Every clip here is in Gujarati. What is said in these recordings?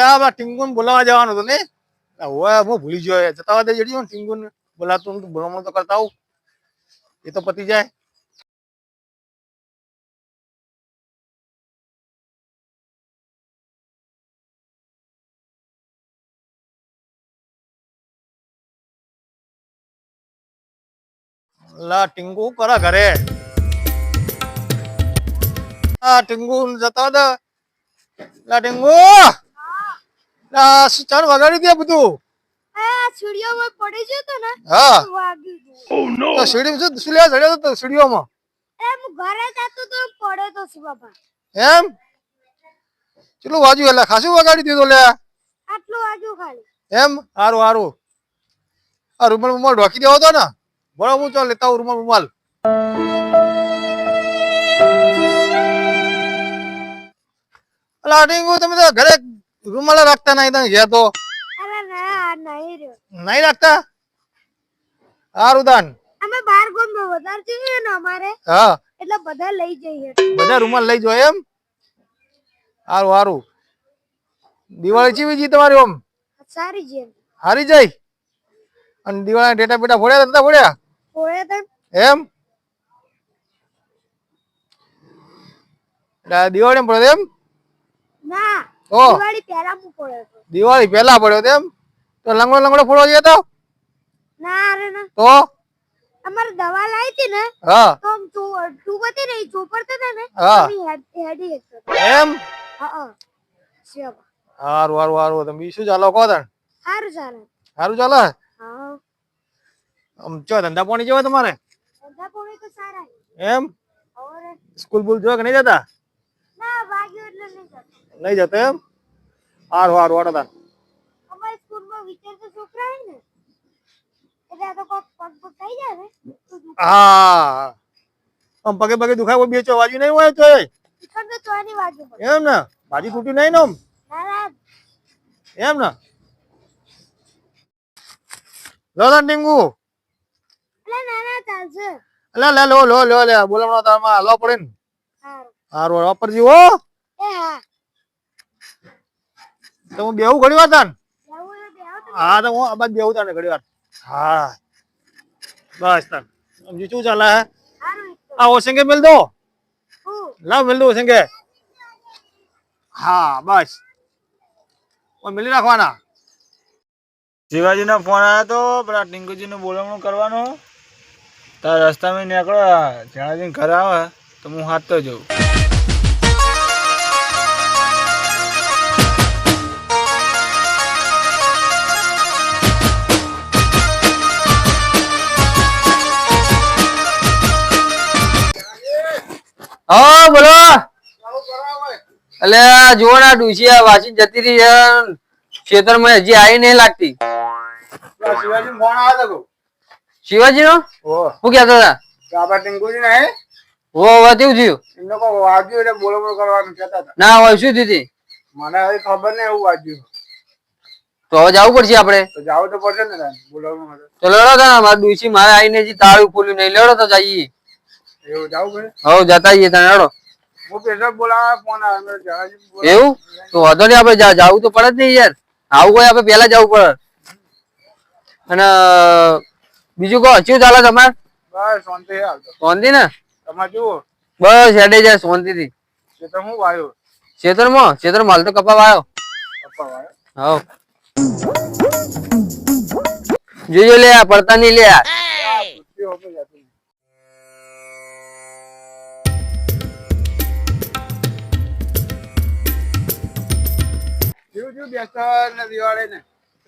એટલે આ પેલા ટીંગુન બોલાવવા જવાનું હતું ને? હવે હું ભૂલી ગયો યાર. જતા દે જડી ટીંગુન બોલાતું નતું, ભલામણ તો કરતા આવું. એ તો પતી જાય. લા ટીંગુ શું કરે ઘરે. આ ટીંગુ જતા દે લા ટીંગુ! લા શું ચાર વગાડી દે બધું? સીડીઓમાં પડી ગયો તો ને હા. વાગ્યું હતું. તો સીડી શું લેવા ચડ્યો તો સીડીઓમાં? એ ઘરે જતો તો તો એમ? વાજુ એટલે? ખાસું વગાડી દીધું લે. આટલું વાગ્યું ખાલી. એમ? હારું હારું. આ રૂમાલ રૂમાલ ઢોકી દેવો તો ને. બોલો હું ચાલ લેતા રૂમાલ રૂમાલ. અલા ટીંગુ તમે તો ઘરે રાખતા અમે બાર ગોમ વધારે જઈએ ને અમારે હા એટલે બધા લઈ જઈએ બધા રૂમાલ લઈ જો એમ હારું હારું દિવાળી ચીવી જી તમારી ઓમ સારી છે હારી જાય અને દિવાળી ડેટા બેટા ફોડ્યા પોળે તો એમ દિવાળી પડે એમ ના ઓ. દિવાળી પહેલા હું પડે તો. દિવાળી પહેલા પડ્યો તેમ તો લંગડો લંગડો ફોડો ગયા તો? ના અરે ના. તો? અમારે દવા લાવી હતી ને હા. તો આમ ચો- ટૂંક હતી ને ચોપડતા હતા ને હા. તો હેડ- એમ? હા હા. હારું હારું હારું. તમે બીજું ચાલો કહો તણ? સારું સારું હારું ચાલે? હા. આમ ચો ધંધા પાણી જેવા તમારે? ધંધા પાણી તો સારા એમ? સ્કૂલ બુલ જો કે નહીં જતા? ના ભાગ્યો એટલે નહીં જતો. નહીં જતો એમ? હારું હારું હારું તાર. અમારી સ્કૂલમાં વિચારતા છોકરા હોય ને. એટલે તો કોક પગ પગ થઈ જાય હા. આમ પગે પગે દુખાય કોઈ બે ચો વાજુ નહીં હોય તો તો એમ ને? ભાજી તૂટી નહીં ને એમ ને? લો તાર ટીંગુ. એટલે ના ના લે લે લો લો લો લે બોલવાનો તારમાં લો પડે ને. હારું વાપરજી હા. તો હું બેહું ઘડી વાર તાન તો. હા તો હું આ બેહું તાને ઘડી વાર. હા. બસ તાન સમજી શું ચાલે હે? તો. આ ઓસંગે મિલ દો. હું? લાવ મિલ દો ઓસંગે હા બસ. ઓ મેલી રાખવાના શિવાજીનો ફોન આવ્યો તો પેલા ટીંકુજીનું બોલાવણું કરવાનું. તાર રસ્તામાં નીકળો જણાજીને ઘરે આવે તો હું હાથતો જઉં. હા બોલો. એટલે જુઓ ને આ વાસી જતી રહી ખેતરમાં હજી આવી નહીં લાગતી. શિવાજી નો શું કેતો હતા. આપણા ટીંકુજી ને હો હવે કેવું થયું. એમને કોઈ વાગ્યું એટલે બોલો કરવાનું કહેતા હતા. ના હોય શું થયું? મને હવે ખબર નહીં એવું વાગ્યું. તો હવે જવું પડશે આપણે. તો જાવું તો પડશે ને તો. લડો તા મારે ડૂસી મારે આવીને હજી તાળું ખોલ્યું નહીં. લડો તો જઈએ. એવું જાવું પડે? હવે જતા જઈએ તને લડો હું પેશા બોલાવા ફોન આવ્યો મેં જણાજી બોલાવો. એવું? તો વાંધો નહીં આપણે જવું તો પડે જ નહીં યાર. આવું કોઈ આપણે પેલા જવું પડે. અને બીજું કહો શું ચાલે તમારે? બસ શાંતિ શાંતિ ને? તમારે જુઓ. બસ હેડે જાય શાંતિ થી તો હું વાયો? ખેતરમાં ખેતરમાં હાલ તો કપા આવ્યો પપ્પા વાયો? હવ. જોજો લે પડતા નહીં લે આ. કેવું થયું બેસતા ને દિવાળી ને?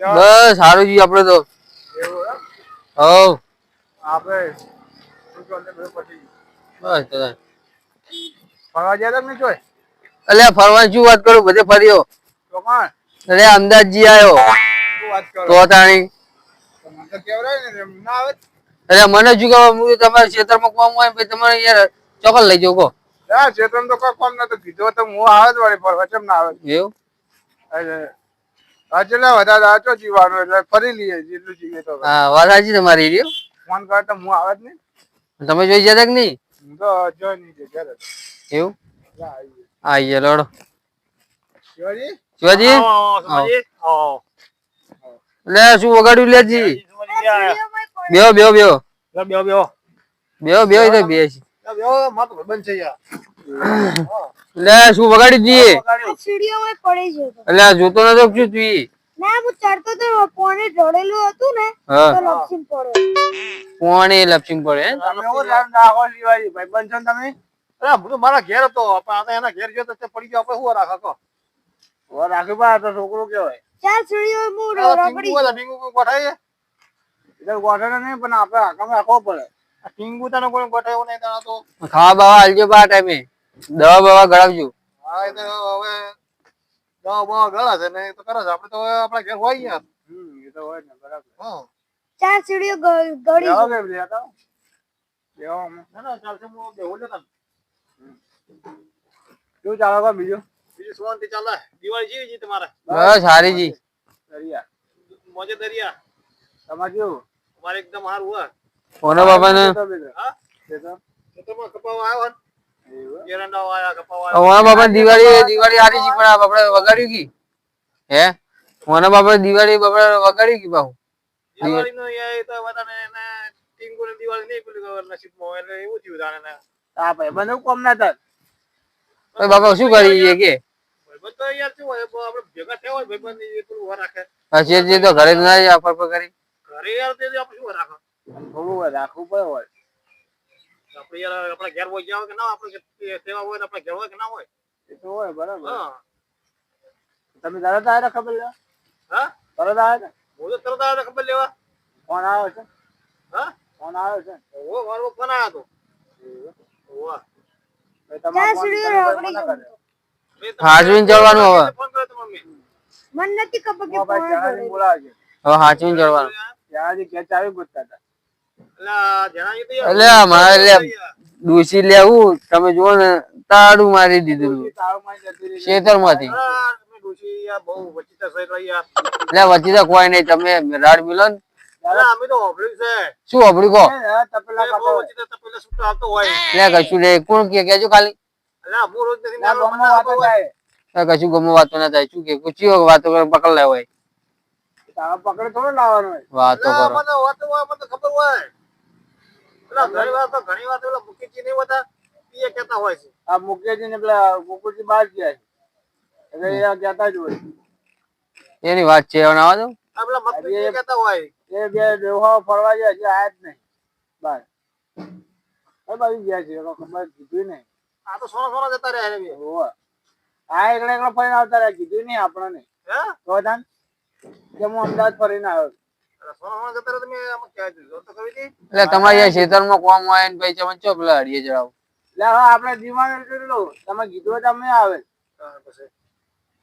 બસ સારું જી આપડે તો. એવું એમ? હવ. આપણે શું કહો ને બધું પતી ગયું. બસ તો ફરવા ગયા તા જોય અલ્યા ફરવાની શું વાત કરું? બધે ફર્યો. અરે અમદાવાદ જી આવ્યો તો તાણી મને અરે શું ખબર હું તમારા ખેતરમાં કોમ હોય તમારે યાર લઈ જાવ કહો. હા તો કોઈ કોમ નતો કીધું. તો હું આવે જ વળી ફરવા કેમ ના આવે? એવું? હા એટલે વધારે આચો જીવાનું એટલે ફરી લઈએ જેટલું જીવે તો હા વાત સાચી તમારી રહ્યો ફોન કરે તો હું આવત નહીં. તમે જોઈ જતા કે નહીં? હું તો જોઈ નહીં જગ્યા એવું? આવી આઈએ લડો. શિવાજી? શિવાજી? લે શું વગાડ્યું લેજી. બેહો બેહો બેહો. લે, બેહો, બેહો. બેહો બેહો લે, બેહો, મારો તો છે યાર. લે શું વગાડી દીએ સીડીઓમાં પડી ગયો એટલે આ જોતો નતો શું તું ના હું ચડતો તો પોણે ઢળેલું હતું ને તો લપસીને પડે પોણે લપસીમ પડે તમે ઓ ધ્યાન રાખો શિવાજી. ભાઈબંધ છો તમે? અરે, હું તો મારા ઘેર હતો. પણ આ તો એના ઘેર ગયો તો તે પડી ગયો. આપણે હું રાખા કો ઓ રાખી બા તો છોકરો કેવાય ચાર સીડીઓ હું આ રગડી ટીંગુ કોઈ ગોઠાય એટલે ગોઠવણ નહીં પણ આપણે હાકમ રાખવો પડે. આ ટીંગુ તને કોઈ ગોઠાયો નહીં તો. ખાવા બાવા હાલજો બા ટાઈમે. દવા બવા ગળાવજો. હા એ તો હવે દવા બવા ગળા છે ને તો કરે છે. આપણે તો આપણા ઘેર હોય યાર હમ એ તો હોય ને બરાબર. હા. ચાર સીડીઓ ગળી લેવા ગઈ. લેતા લેવા ના ના ચાલશે હું બેહું લે શું ચાલે કો બીજું? બીજું શાંતિ ચાલે. દિવાળી જેવી જી તમારે? બસ હારી જી. દરિયા. મોજે દરિયા. તમારે કેવું? તમારે એકદમ સારું હોય કોનો બાપા ને. હા? ખેતરમાં કપાવા આવ્યો કોના બાપા દિવાળી દિવાળી હારી જી પણ આ વગાડ્યું કી? હે? કોના બાપા દિવાળી બાપડે વગાડ્યું કી બાહુ? દિવાળી નો એ તો બધાને એને ટીંગુ ને દિવાળી નહીં પેલું નસીબમાં હોય એટલે એવું થયું ને. આ ભાઈબંધ એવું કોમ ના થાય. ઓય બાપા શું કરી કે? ભાઈબંધ તો યાર શું હોય આપણે ભેગા થયા હોય એ પેલું રાખે. પછી જે તો ઘરે ના જાય ફર ફર કરી. ઘરે યાર તે આપણે શું રાખે? થોડું રાખવું પડે હોય. આપણે આપણા ઘેર હોય હોય કે ના આપણે સેવા હોય આપણે ઘેર હોય કે ના હોય? એ તો હોય બરાબર. હા. તમે તરત આવ્યા ખબર લેવા? હા? તરત આવ્યા હું તો તરત આવ્યો ખબર લેવા. ફોન આવ્યો છે? હા? ફોન આવ્યો છે? ઓ મારો ફોન આવ્યો તો ઓવા ફોન હાજવીને જવાનું હવે. ફોન નથી ખબર કે મોબાઈલ પોણે ચાર્જિંગ ઢળેલું. બોલાવે છે? હવે કે ત્યાંથી ગોતતા હતા? એટલે અમારે ડૂસી લેવું તમે જુઓ ને તાળું મારી દીધું ખેતર એટલે વચ્ચે તો કોઈ નહીં તમે રાડ મિલો ને. શું એટલે કશું લે કોણ કે કેજો ખાલી. થાય કશું ગમો વાતો ના થાય. શું કે કુચી વાતો કરે પકડ લેવાય. પકડ થોડો લાવવાનો હોય. વાતો કરો. હોય ખબર હોય. એટલે ઘણી વાર તો ઘણી વાર તો પેલા મુકેશજી નહીં હોતા એ કહેતા હોય છે. આ મુકેશજી ને પેલા ગોકુળજી બહાર ગયા છે. એટલે એ કહેતા જ હોય એની વાત છે હવે આવા દો આ પેલા મકરી એ કહેતા હોય. એ બે દેવહાઓ ફરવા ગયા છે આયા જ નહીં. બહાર. એ બાજુ ગયા છે એનો ખબર કીધું નહીં. આ તો સોના સોના જતા રહ્યા બે. હોવે. આ એકલા ફરીને આવતા રહ્યા કીધું નહીં આપણને. હે? તો કે હું અમદાવાદ ફરીને આવ્યો? એટલે તમારે ખેતરમાં કોમ હોય ને પૈસા તમે ચો પેલા હડીએ જડાવો એટલે હવે આપણે દિવાળી કરી લો તમે કીધું તમે આવે. હા, પછી.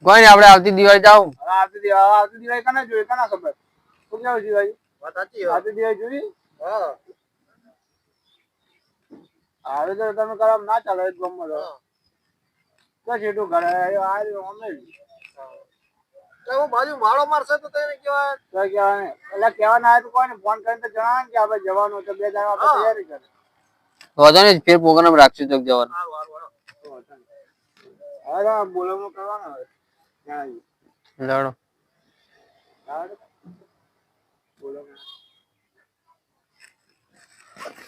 કોઈ નહીં આપણે આવતી દિવાળી જાવ આવતી દિવાળી આવતી દિવાળી કને જોઈ? કને ખબર? શું કેવું શિવાજી વાત સાચી. આવતી દિવાળી જોઈ? હા. હવે તો તમે કરો ના ચાલે ગમો તો છેટું ઘરે આવ્યો આ રહ્યો અમે. તો હું બાજુ માળો મારશે તો તેને કહેવાય. તો કહેવાય એટલે કહેવા ના આવે તો કોઈ ફોન કરીને તો જણાવે કે આપણે જવાનું છે બે દાડા આપણે. તૈયારી કરે. વધો ને ફેર પ્રોગ્રામ રાખશું જવાનું. બોલવાનું કરવાનું હવે. લડો?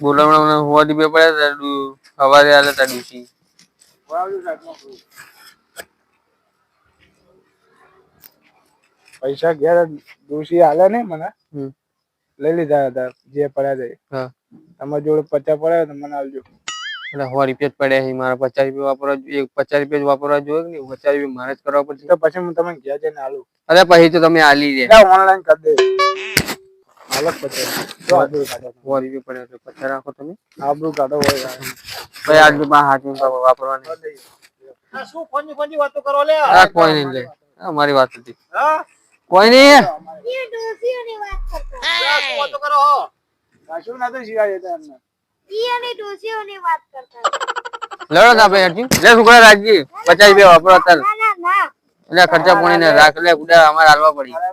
બોલવાનું. હોવા તા ડૂસી બરાબર સાહેબમાં કહું. પૈસા ઘેર દોશી હાલે ને મને લઈ લીધા હતા જે પડ્યા તે. હા. તમારી જોડે પચાસ પડ્યા તો મને આવજો એટલે સો રૂપિયા જ પડ્યા છે મારા પચાસ રૂપિયા વાપરવા જોઈએ પચાસ રૂપિયા જ વાપરવા જોઈએ ને પચાસ રૂપિયા મારે જ કરવા પડશે. તો પછી હું તમને ઘેર જઈને આલું. અરે પછી તો તમે આલી દે. ઓનલાઈન કરી દે. હાલો પચાસ. સો રૂપિયા પડ્યા તો પચાસ રાખો તમે. આબરું કાઢો હોય પછી આજ બા હાથ વાપરવાની. આ શું ફોનની ફોનની વાતો કરો લે કોઈ નહીં લે. મારી વાત હતી. હા? કોઈ નહીં લડો તા ભાઈ હરજી. લે છોકરા રાખજી પચાસ રૂપિયા વાપરવા તાર ના ના ના એટલે ખર્ચા પાણી ને રાખ. લે ગુડા અમારે હાલવા પડી. મારા